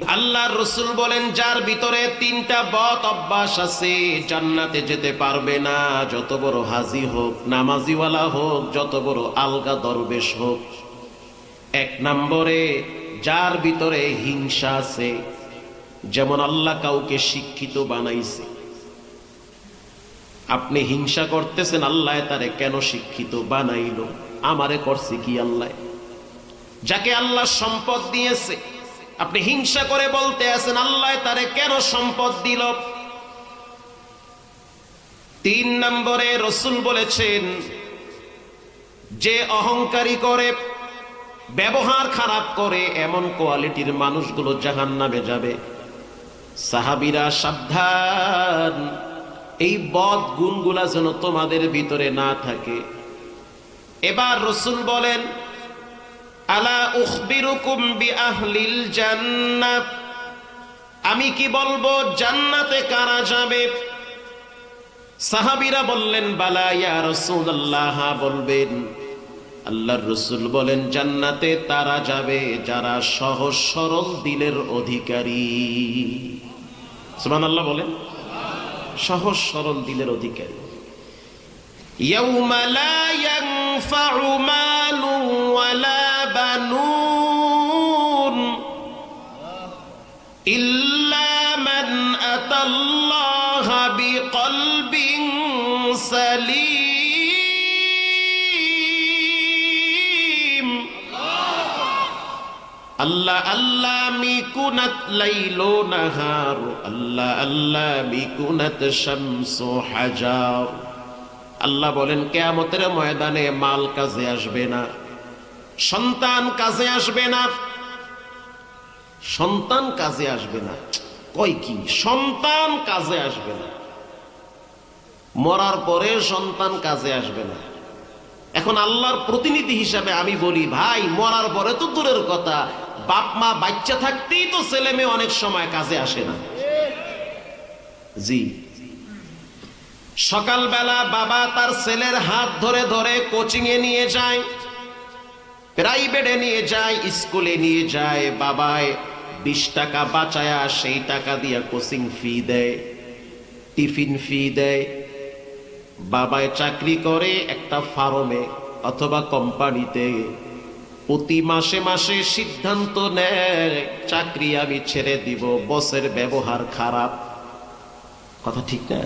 আল্লাহ রসুল বলেন, যার ভিতরে তিনটা বদ অভ্যাস আছে, জান্নাতে যেতে পারবে না। যত বড় হাজি হোক, নামাজিওয়ালা হোক, যত বড় আলগা দরবেশ হোক। এক নম্বরে, যার ভিতরে হিংসা আছে, যেমন আল্লাহ কাউকে শিক্ষিত বানাইছে। আপনি হিংসা করতেছেন, আল্লাহ তারে কেন শিক্ষিত বানাইলো? আমারে করছে কি আল্লাহ? যাকে আল্লাহ সম্পদ দিয়েছে আপনি হিংসা করে বলতে আছেন, আল্লাহ তারে কেন সম্পদ দিল? তিন নম্বরে রসুল বলেছেন, যে অহংকারী করে, ব্যবহার খারাপ করে, এমন কোয়ালিটির মানুষগুলো জাহান নামে যাবে। সাহাবিরা সাবধান, এই বদ গুণগুলা যেন তোমাদের ভিতরে না থাকে। এবার রসুল বলেন আমি কি বলব, জান্নাতে কারা যাবে? সাহাবিরা বললেন বালাইয়া বলবেন। আল্লাহর রসুল বলেন, জান্নাতে তারা যাবে যারা সহজ সরল দিলের অধিকারী। সুমান আল্লাহ বলেন, সহজ সরল দিলের অধিকারী। ইয়াউমা লা ইয়ানফাউ إلا من أتى الله بقلب سليم আল্লাহ আল্লাহ মিকুনাত লাইলো নাহার আল্লাহ আল্লাহ মিকুনাত শামসু হাজার আল্লাহ বলেন কেয়ামতের ময়দানে মাল কাজে আসবে না সন্তান কাজে আসবে না সন্তান কাজে আসবে না। কয় কি? সন্তান কাজে আসবে না। মরার পরে সন্তান কাজে আসবে না। এখন আল্লাহর প্রতিনিধি হিসাবে আমি বলি, ভাই, মরার পরে তো দূরের কথা। বাপ, মা, বাচ্চা থাকতেই তো ছেলে মেয়ে অনেক সময় কাজে আসে না। জি। সকালবেলা বাবা তার ছেলের হাত ধরে ধরে কোচিং এ নিয়ে যায়, প্রাইভেটে নিয়ে যায়, স্কুলে নিয়ে যায়, বাবায় বিশ টাকা বাঁচায়া সেই টাকা দিয়া কোচিং ফি দেয়, টিফিন ফি দেয়। বাবায় চাকরি করে একটা ফার্মে অথবা কোম্পানিতে। প্রতি মাসে মাসে সিদ্ধান্ত নেয়, চাকরি আমি ছেড়ে দিব, বসের ব্যবহার খারাপ। কথা ঠিক না?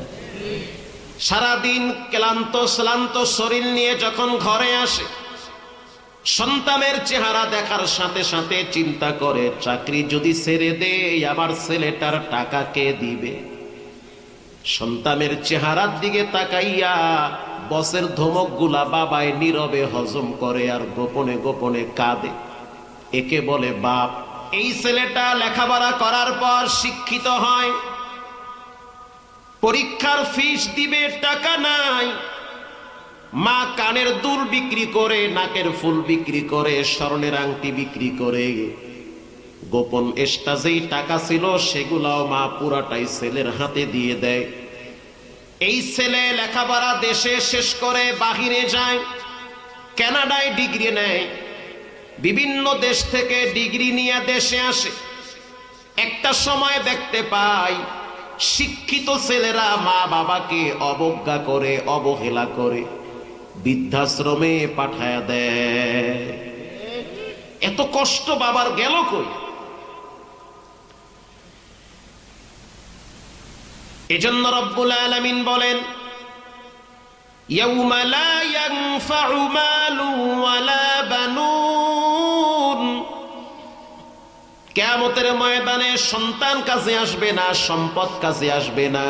সারাদিন ক্লান্ত, শ্লান্ত শরীর নিয়ে যখন ঘরে আসে সন্তানের চেহারা দেখার সাথে সাথে চিন্তা করে, চাকরি যদি ছেড়ে দে আবার ছেলেটার টাকা কে দিবে? সন্তানের চেহারার দিকে তাকাইয়া বসের ধমকগুলা বাবায় নীরবে হজম করে আর গোপনে গোপনে কাঁদে। একে বলে, বাপ, এই ছেলেটা লেখাপড়া করার পর শিক্ষিত হয়। পরীক্ষার ফিস দিবে, টাকা নাই। মা কানের দুল বিক্রি করে, নাকের ফুল বিক্রি করে, স্বর্ণের আংটি বিক্রি করে। গোপন এক্সট্রা যেই টাকা ছিল, সেগুলাও মা পুরাটাই ছেলের হাতে দিয়ে দেয়। এই ছেলে লেখাপড়া দেশে শেষ করে, বাহিরে যায়, কানাডায় ডিগ্রি নেয়। বিভিন্ন দেশ থেকে ডিগ্রি নিয়ে দেশে আসে। একটা সময় দেখতে পাই, শিক্ষিত ছেলেরা মা বাবাকে অবজ্ঞা করে, অবহেলা করে। বৃদ্ধাশ্রমে পাঠায় দেয় এত কষ্ট বাবার গেল কই এজন্য রব্বুল আলামিন বলেন يوم لا ينفع مال ولا بنون কেয়ামতের ময়দানে সন্তান কাজে আসবে না সম্পদ কাজে আসবে না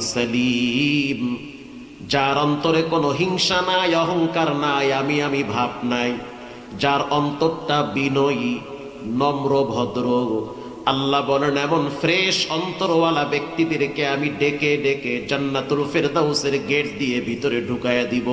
সালিম। যার অন্তরে কোনো হিংসা নাই, অহংকার নাই, আমি আমি ভাব নাই। যার অন্তরটা বিনয়ী, নম্র, ভদ্র। আল্লাহ বলেন, এমন ফ্রেশ অন্তরওয়ালা ব্যক্তিদেরকে আমি ডেকে ডেকে জান্নাতুল ফেরদাউসের গেট দিয়ে ভিতরে ঢুকায়া দিব।